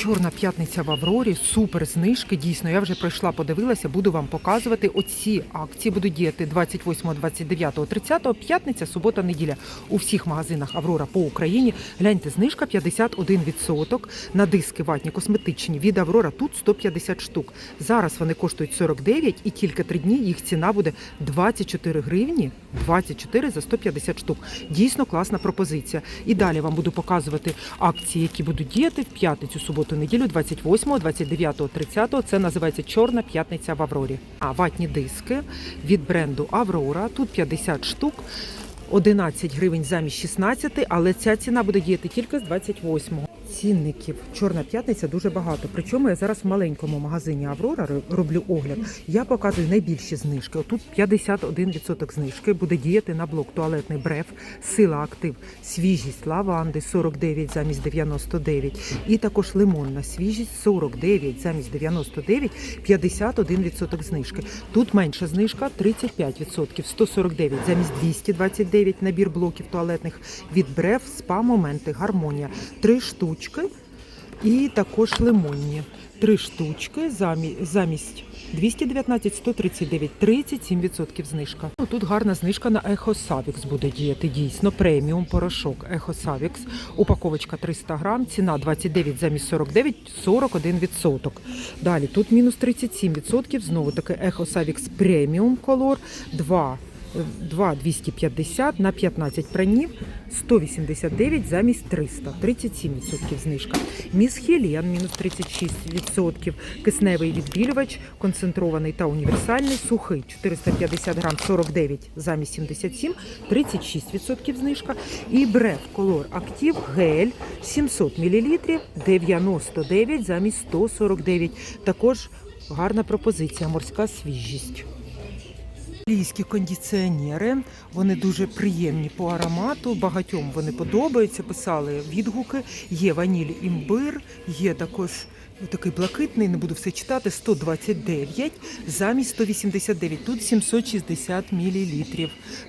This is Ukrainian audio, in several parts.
Чорна п'ятниця в Аврорі, супер знижки. Дійсно, я вже пройшла, подивилася, буду вам показувати. Оці акції будуть діяти 28, 29, 30, п'ятниця, субота, неділя. У всіх магазинах Аврора по Україні. Гляньте, знижка 51% на диски ватні косметичні від Аврора. Тут 150 штук. Зараз вони коштують 49 і тільки три дні їх ціна буде 24 гривні. 24 за 150 штук. Дійсно класна пропозиція. І далі вам буду показувати акції, які будуть діяти в п'ятницю, суботу, неділю, 28, 29, 30. Це називається Чорна п'ятниця в Аврорі. А ватні диски від бренду Аврора. Тут 50 штук. 11 гривень замість 16, але ця ціна буде діяти тільки з 28-го. Цінників Чорна п'ятниця дуже багато. Причому я зараз в маленькому магазині Аврора роблю огляд. Я показую найбільші знижки. Отут 51% знижки буде діяти на блок туалетний бреф, сила актив, свіжість лаванди 49 замість 99. І також лимонна свіжість 49 замість 99, 51% знижки. Тут менша знижка 35%, 149 замість 229 набір блоків туалетних від бреф, спа моменти, гармонія. Три штучки і також лимонні. Три штучки замість 219, 139, 37% знижка. Ну, тут гарна знижка на Ехосавікс буде діяти. Дійсно, преміум порошок Ехосавікс. Упаковочка 300 грам, ціна 29 замість 49, 41%. Далі тут мінус 37%. Знову таки Ехосавікс преміум колор 2 2 250 на 15 пранів 189 замість 300 37% знижка. Міс Хелен мінус 36%. Кисневий відбілювач, концентрований та універсальний, сухий 450 грам 49 замість 77 36% знижка. І Бреф Color Актив гель 700 мл 99 замість 149. Також гарна пропозиція морська свіжість. Італійські кондиціонери, вони дуже приємні по аромату. Багатьом вони подобаються. Писали відгуки. Є ваніль імбир, є також такий блакитний, не буду все читати. 129 замість 189. Тут 760 мл,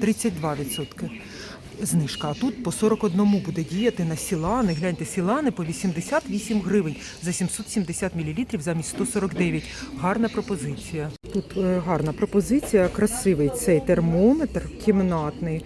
32%. Знижка, а тут по 41 буде діяти на сілани. Гляньте, сілани по 88 гривень за 770 мл замість 149. Гарна пропозиція. Тут е, гарна пропозиція, красивий цей термометр кімнатний.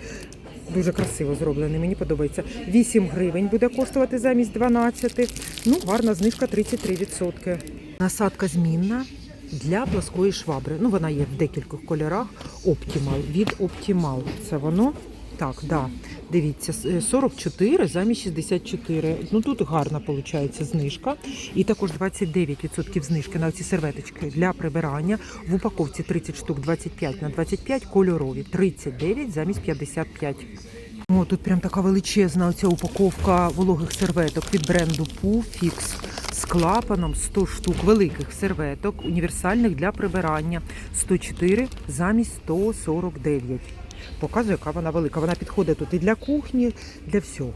Дуже красиво зроблений, мені подобається. 8 гривень буде коштувати замість 12. Ну, гарна знижка 33%. Насадка змінна для плоскої швабри. Ну, вона є в декількох кольорах. Оптімал від Оптімал. Це воно. Так, да. Дивіться, с- е, 44 замість 64. Ну тут гарна виходить знижка. І також 29% знижки на ці серветочки для прибирання. В упаковці 30 штук 25 на 25, кольорові 39 замість 55. О, тут прям така величезна оця упаковка вологих серветок від бренду Pufix з клапаном 100 штук великих серветок, універсальних для прибирання 104 замість 149. Показую, яка вона велика. Вона підходить тут і для кухні, для всього.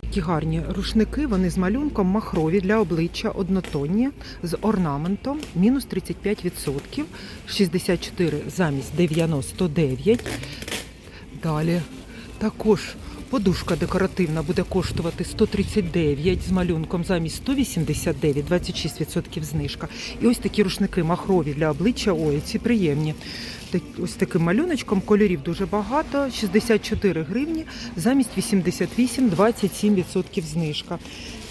Такі гарні рушники, вони з малюнком махрові для обличчя однотонні з орнаментом, мінус 35%, 64 замість 99. Далі також подушка декоративна буде коштувати 139 з малюнком замість 189, 26% знижка. І ось такі рушники махрові для обличчя. Ой, ці приємні. Ось таким малюночком кольорів дуже багато. 64 гривні замість 88, 27% знижка.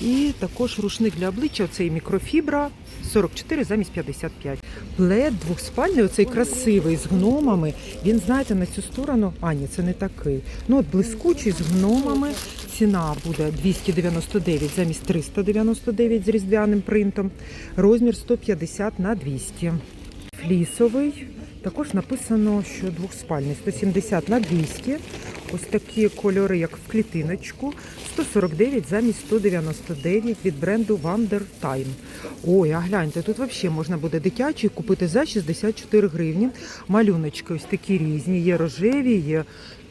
І також рушник для обличчя, оцей мікрофібра 44 замість 55. Плед двохспальний, оцей красивий з гномами. Він, знаєте, на цю сторону. А, ні, це не такий. Ну, от блискучий з гномами. Ціна буде 299 замість 399 з різдвяним принтом. Розмір 150 на 200. Флісовий. Також написано, що двохспальний 170 на 200. Ось такі кольори, як в клітиночку. 149 замість 199 від бренду Wander Time. Ой, а гляньте, тут взагалі можна буде дитячий купити за 64 гривні. Малюночки ось такі різні. Є рожеві, є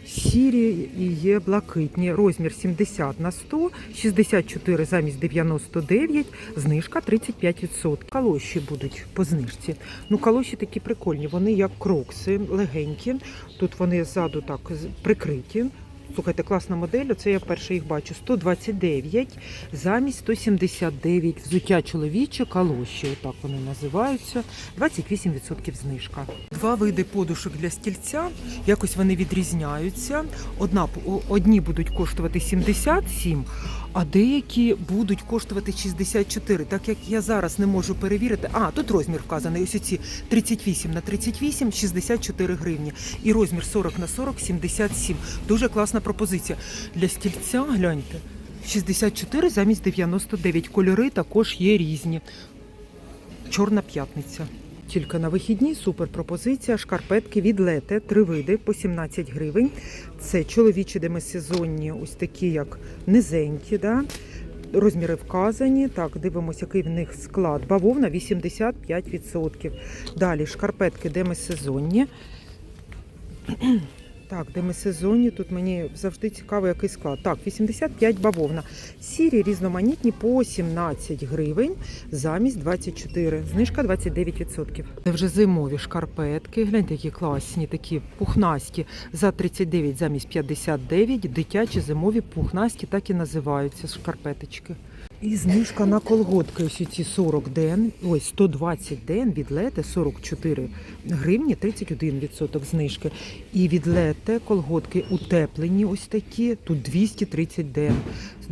сірі і є блакитні. Розмір 70 на 100, 64 замість 99, знижка 35%. Калоші будуть по знижці. Ну, калоші такі прикольні, вони як крокси, легенькі. Тут вони ззаду так прикриті. Слухайте, класна модель. Оце я вперше їх бачу. 129 замість 179. Взуття чоловіче, калоші. Отак вони називаються. 28% знижка. Два види подушок для стільця. Якось вони відрізняються. Одна одні будуть коштувати 77, а деякі будуть коштувати 64. Так як я зараз не можу перевірити. А, тут розмір вказаний. Ось ці 38 на 38, 64 гривні. І розмір 40 на 40, 77. Дуже класна пропозиція. Для стільця, гляньте, 64 замість 99. Кольори також є різні. Чорна п'ятниця. Тільки на вихідні супер пропозиція. Шкарпетки від лете, три види по 17 гривень. Це чоловічі демисезонні, ось такі як низенькі. Да? Розміри вказані. Так, дивимося, який в них склад. Бавовна 85%. Далі шкарпетки демисезонні. Так, демисезонні. Тут мені завжди цікаво, який склад. Так, 85 бавовна. Сірі різноманітні по 17 гривень замість 24. Знижка 29%. Це вже зимові шкарпетки. Гляньте, які класні, такі пухнасті за 39 замість 59. Дитячі зимові пухнасті так і називаються шкарпеточки. І знижка на колготки. Ось ці 40 ден, ой, 120 ден від лете 44 гривні, 31% знижки. І від лете колготки утеплені ось такі, тут 230 ден.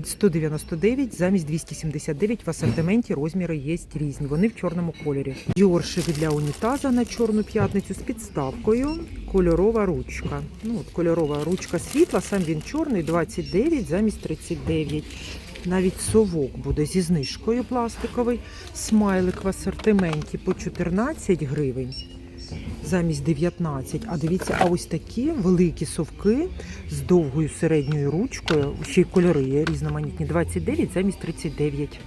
199 замість 279 в асортименті розміри є різні. Вони в чорному кольорі. Йоршик для унітаза на чорну п'ятницю з підставкою. Кольорова ручка. Ну, от кольорова ручка світла, сам він чорний, 29 замість 39. Навіть совок буде зі знижкою пластиковий. Смайлик в асортименті по 14 гривень замість 19. А дивіться, а ось такі великі совки з довгою середньою ручкою, ще й кольори є різноманітні, 29 замість 39.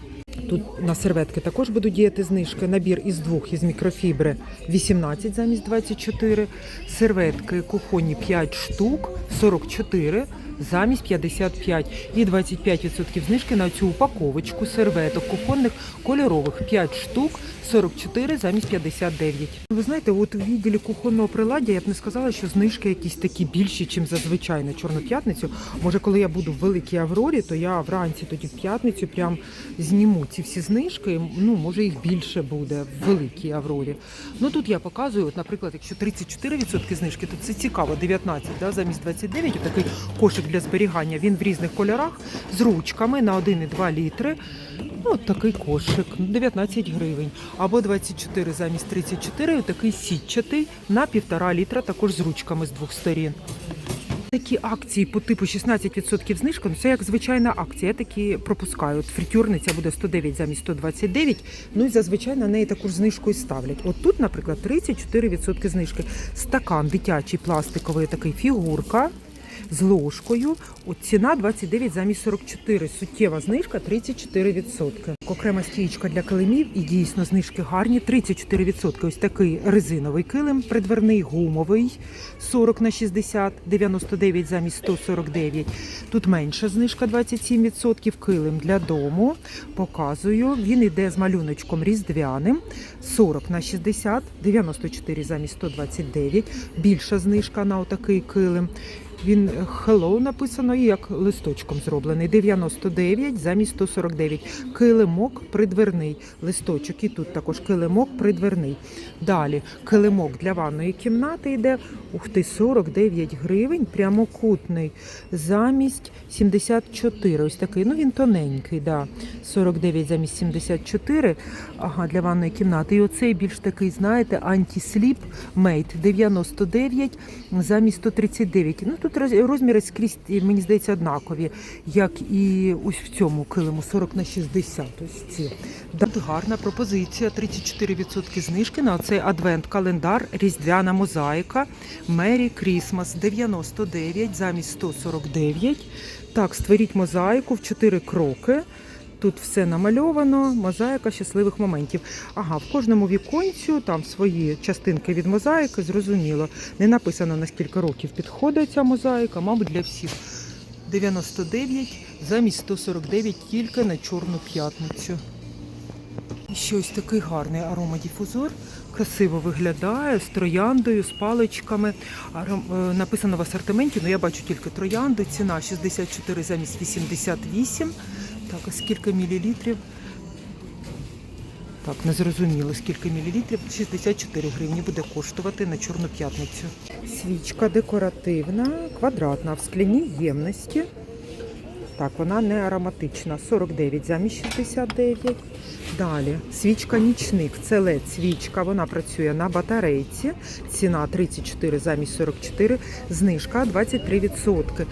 Тут на серветки також будуть діяти знижки. Набір із двох із мікрофібри 18 замість 24. Серветки кухонні 5 штук 44 замість 55. І 25% знижки на цю упаковочку серветок кухонних кольорових 5 штук 44 замість 59. Ви знаєте, от у відділі кухонного приладдя я б не сказала, що знижки якісь такі більші, ніж зазвичай на чорну п'ятницю. Може, коли я буду в великій Аврорі, то я вранці тоді в п'ятницю прям зніму ці всі знижки. Ну, може, їх більше буде в великій Аврорі. Ну тут я показую, от, наприклад, якщо 34% знижки, то це цікаво, 19, да, замість 29, такий кошик для зберігання. Він в різних кольорах з ручками на 1,2 літри. Ну, от такий кошик, 19 гривень. Або 24 замість 34, такий сітчатий на 1,5 літра, також з ручками з двох сторін. Такі акції по типу 16% знижка, ну це як звичайна акція. Я такі пропускаю. От фритюрниця буде 109 замість 129, ну і зазвичай на неї таку знижку і ставлять. От тут, наприклад, 34% знижки. Стакан дитячий пластиковий, такий фігурка. З ложкою. От ціна 29 замість 44. Суттєва знижка 34%. Окрема стієчка для килимів і дійсно знижки гарні. 34%. Ось такий резиновий килим, придверний гумовий 40 на 60, 99 замість 149. Тут менша знижка 27%. Килим для дому. Показую. Він йде з малюночком різдвяним 40 на 60, 94 замість 129. Більша знижка на отакий килим. Він hello написано і як листочком зроблений. 99 замість 149. Килимок придверний. Листочок і тут також килимок придверний. Далі килимок для ванної кімнати йде. Ух ти, 49 гривень, прямокутний. Замість 74. Ось такий. Ну він тоненький, да. 49 замість 74. Ага, для ванної кімнати. І оцей більш такий, знаєте, антисліп мейт 99 замість 139. Ну тут розміри скрізь, мені здається, однакові, як і ось в цьому килиму 40 на 60. Ось ці. Тут гарна пропозиція. 34% знижки на цей адвент-календар, різдвяна мозаїка. Мері Крісмас 99 замість 149. Так, створіть мозаїку в 4 кроки. Тут все намальовано, мозаїка щасливих моментів. Ага, в кожному віконцю там свої частинки від мозаїки, зрозуміло. Не написано на скільки років підходить ця мозаїка, мабуть, для всіх. 99 замість 149 тільки на Чорну п'ятницю. І ще ось такий гарний аромадіфузор. Красиво виглядає з трояндою, з паличками. Е, Написано в асортименті, але я бачу тільки троянди. Ціна 64 замість 88. Так, а скільки мілілітрів? Так, не зрозуміло, скільки мілілітрів. 64 гривні буде коштувати на Чорну п'ятницю. Свічка декоративна, квадратна, в скляній ємності. Так, вона не ароматична. 49 замість 69. Далі свічка нічник. Це led свічка. Вона працює на батарейці. Ціна 34 замість 44. Знижка 23%.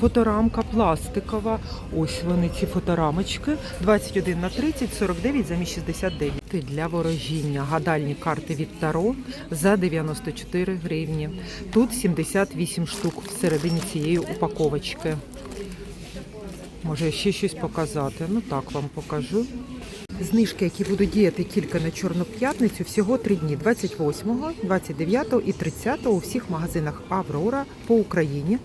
Фоторамка пластикова. Ось вони ці фоторамочки. 21 на 30, 49 замість 69. Для ворожіння гадальні карти від Таро за 94 гривні. Тут 78 штук всередині цієї упаковочки. Може ще щось показати. Ну так вам покажу. Знижки, які будуть діяти тільки на Чорну п'ятницю, всього три дні: 28, 29 і 30 у всіх магазинах Аврора по Україні.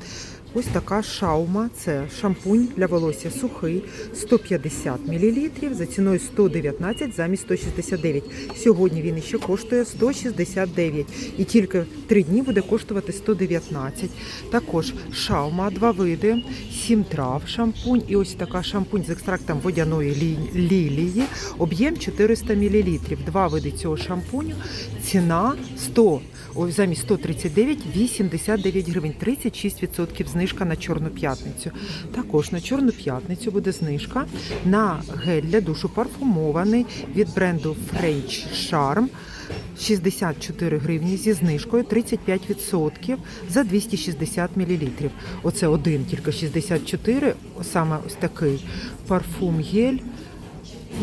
Ось така шаума. Це шампунь для волосся сухий, 150 мл за ціною 119 замість 169. Сьогодні він іще коштує 169 і тільки три дні буде коштувати 119. Також шаума, два види, 7 трав шампунь і ось така шампунь з екстрактом водяної лі- лілії, об'єм 400 мл. Два види цього шампуню, ціна 100, замість 139 89 гривень, 36% знижка на Чорну п'ятницю. Також на Чорну п'ятницю буде знижка на гель для душу парфумований від бренду French Charm. 64 гривні зі знижкою 35% за 260 мл. Оце один, тільки 64, саме ось такий парфум гель.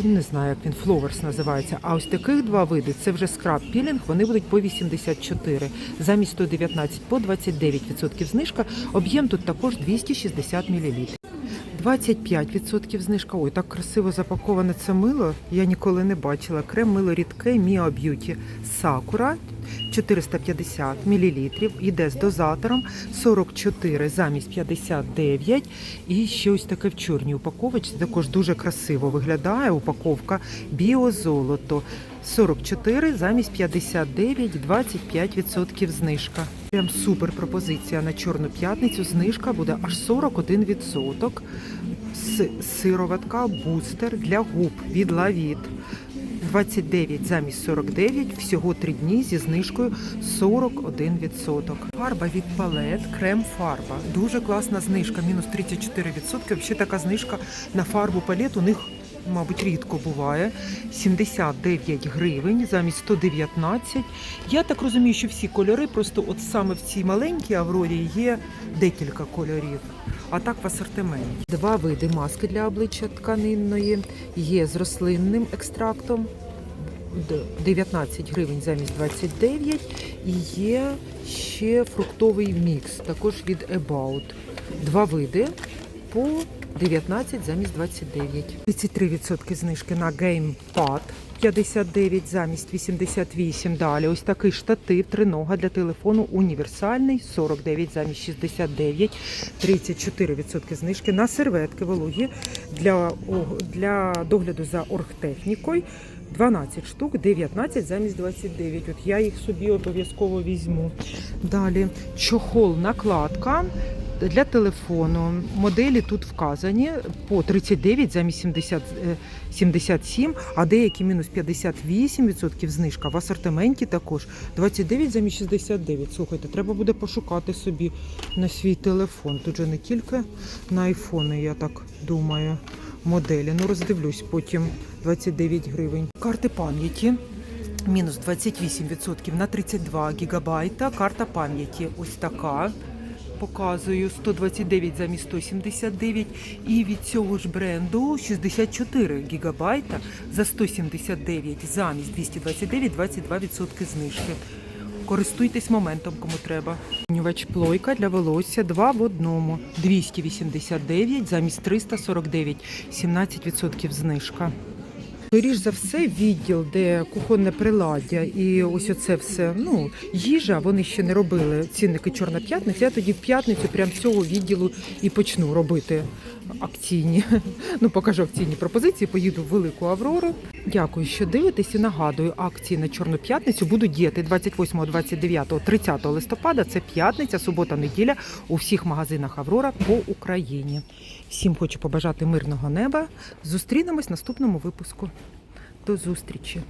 Не знаю, як він фловерс називається. А ось таких два види це вже скраб пілінг. Вони будуть по 84. Замість 119 по 29% знижка. Об'єм тут також 260 мл. 25% знижка. Ой, так красиво запаковане це мило. Я ніколи не бачила. Крем мило рідке Міа Б'юті Sakura 450 мл. Йде з дозатором 44 замість 59. І ще ось таке в чорній упаковочці. Також дуже красиво виглядає упаковка біозолото. 44 замість 59, 25% знижка. Прям супер пропозиція на Чорну п'ятницю. Знижка буде аж 41%. С- Сироватка бустер для губ від Лавіт. 29 замість 49, всього 3 дні зі знижкою 41%. Фарба від палет, крем фарба. Дуже класна знижка, мінус 34%. Взагалі така знижка на фарбу палет у них мабуть, рідко буває. 79 гривень замість 119. Я так розумію, що всі кольори, просто от саме в цій маленькій Аврорі є декілька кольорів. А так в асортименті. Два види маски для обличчя тканинної. Є з рослинним екстрактом. 19 гривень замість 29. І є ще фруктовий мікс, також від About. Два види по 19 замість 29. 33% знижки на геймпад. 59 замість 88. Далі ось такий штатив, тринога для телефону універсальний, 49 замість 69, 34% знижки на серветки вологі для, для догляду за оргтехнікою. 12 штук, 19 замість 29. От я їх собі обов'язково візьму. Далі чохол накладка для телефону. Моделі тут вказані по 39 замість 70, е, 77, а деякі мінус 58% знижка. В асортименті також 29 замість 69. Слухайте, треба буде пошукати собі на свій телефон. Тут же не тільки на айфони, я так думаю, моделі. Ну роздивлюсь потім 29 гривень. Карти пам'яті. Мінус 28% на 32 гігабайта. Карта пам'яті ось така. Показую 129 замість 179. І від цього ж бренду 64 гігабайта за 179 замість 229, 22% знижки. Користуйтесь моментом, кому треба. Змінювач плойка для волосся 2 в одному. 289 замість 349, 17% знижка. Скоріш за все, відділ, де кухонне приладдя, і ось оце все ну їжа. Вони ще не робили цінники чорна п'ятниця. Я тоді в п'ятницю прям цього відділу і почну робити акційні. Ну покажу акційні пропозиції. Поїду в велику Аврору. Дякую, що дивитесь і нагадую, акції на чорну п'ятницю будуть діяти 28, 29, 30 листопада. Це п'ятниця, субота, неділя у всіх магазинах Аврора по Україні. Всім хочу побажати мирного неба. Зустрінемось в наступному випуску. До зустрічі!